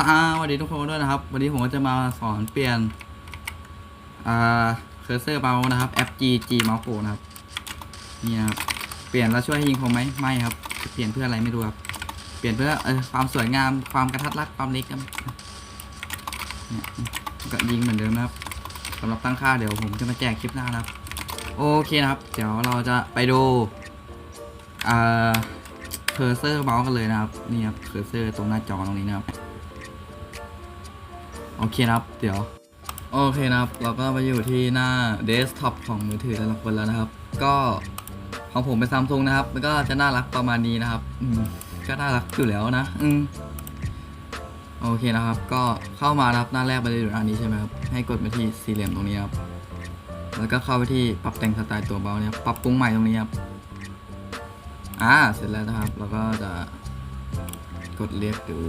สวัสดีทุกคนด้วยนะครับ วันนี้ผมก็จะมาสอนเปลี่ยนเคอร์เซอร์เมาส์นะครับแอป G G Mouse นะครับนี่ครับเปลี่ยนแล้วช่วยให้ยิงคมไหมไม่ครับ เปลี่ยนเพื่ออะไรไม่รู้ครับเปลี่ยนเพื่อเออความสวยงามความกระทัดรัดความเล็กครับเนี่ยก็ยิงเหมือนเดิมนะครับสำหรับตั้งค่าเดี๋ยวผมจะมาแจกคลิปหน้านะครับ โอเคนะครับ เดี๋ยวเราจะไปดูเคอร์เซอร์เมาส์กันเลยนะครับนี่ครับเคอร์เซอร์ตรงหน้าจอตรงนี้นะครับ โอเคนะครับ เดี๋ยว โอเคนะครับ เราก็มาอยู่ที่หน้าเดสก์ท็อปของมือถือแต่ละคนแล้วนะครับ ก็ของผมเป็นซัมซุงนะครับ มันก็จะน่ารักประมาณนี้นะครับ อืมก็น่ารักอยู่แล้วนะ อืมโอเคนะครับ ก็เข้ามานะครับหน้าแรกไปเลยอยู่หน้านี้ใช่ไหมครับ ให้กดไปที่สี่เหลี่ยมตรงนี้ครับ แล้วก็เข้าไปที่ปรับแต่งสไตล์ตัวเบาเนี่ยปรับปรุงใหม่ตรงนี้ครับ อ่า เสร็จแล้วนะครับ เราก็จะกดเรียกดู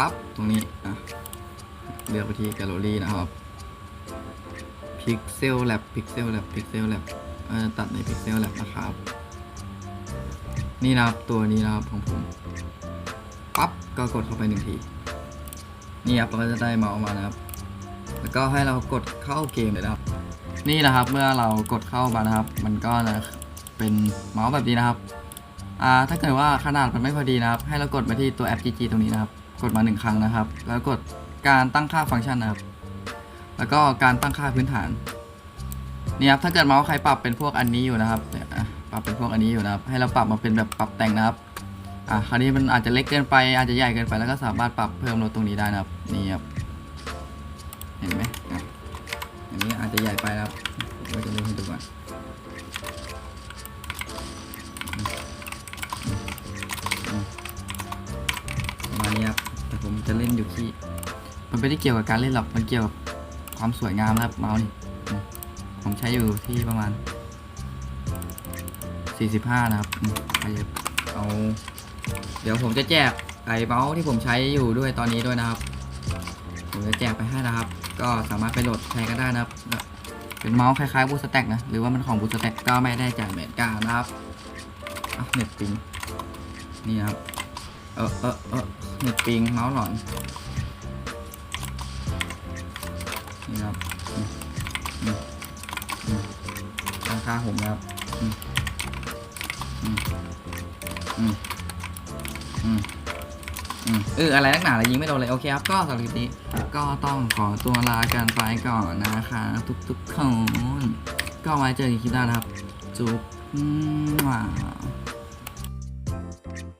ปั๊บตรงนี้อะเลือกไปที่แกลเลอรี่นะครับ Pixel Lab Pixel Lab Pixel Lab เออตัดใน Pixel Lab นะครับ นี่นะครับตัวนี้นะครับของผมปั๊บก็กดเข้าไปหนึ่งที นี่ครับเราก็จะได้เมาส์มานะครับ แล้วก็ให้เรากดเข้าเกมเลยนะครับ นี่นะครับเมื่อเรากดเข้ามานะครับ มันก็จะเป็นเมาส์แบบนี้นะครับอ่าถ้าเกิดว่าขนาดมันไม่พอดีนะครับ ให้เรากดมาที่ตัวแอป GG ตรงนี้นะครับ กดมาหนึ่งครั้งนะครับ แล้วกดการตั้งค่าฟังก์ชันนะครับ แล้วก็การตั้งค่าพื้นฐานนี่ครับถ้าเกิดเมาส์ใครปรับเป็นพวกอันนี้อยู่นะครับเนี่ยปรับเป็นพวกอันนี้อยู่นะครับ ให้เราปรับมาเป็นแบบปรับแต่งนะครับอะคราวนี้มันอาจจะเล็กเกินไปอาจจะใหญ่เกินไปแล้วก็สามารถปรับเพิ่มลดตรงนี้ได้นะครับนี่ครับเห็นไหมอันนี้อาจจะใหญ่ไปนะครับเราจะเล่นให้ดูก่อน จะเล่นอยู่ที่ มันไม่ได้เกี่ยวกับการเล่นหรอก มันเกี่ยวกับความสวยงามนะครับเมาส์นี่ ผมใช้อยู่ที่ประมาณ 45 นะครับอืมใครจะเอา เดี๋ยวผมจะแจกไอ้เมาส์ที่ผมใช้อยู่ด้วยตอนนี้ด้วยนะครับ ผมจะแจกไปให้นะครับ ก็สามารถไปโหลดใช้กันได้นะครับ เป็นเมาส์คล้ายๆบูสแต็กนะ หรือว่ามันของบูสแต็กก็ไม่ได้จ่ายเหมือนกันนะครับอะเน็ตปิงนี่ครับ เออเออเออเน็ตปิงเมาส์หลอนนี่ครับอืมอืมอืมตั้งค่าผมครับอืมอืมอืมอืมอืมเอออะไรนักหนาอะไรยิงไม่โดนเลยโอเคครับ ก็สำหรับคลิปนี้ ก็ต้องขอตัวลากันไปก่อนนะคะทุกๆคนก็ไว้เจอกันคลิปหน้านะครับ จุ๊บว้าว